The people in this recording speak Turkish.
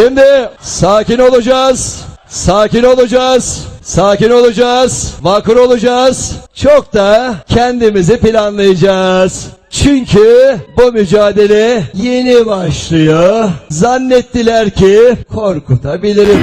Şimdi sakin olacağız. Sakin olacağız. Sakin olacağız. Vakur olacağız. Çok da kendimizi planlayacağız. Çünkü bu mücadele yeni başlıyor. Zannettiler ki korkutabilirim.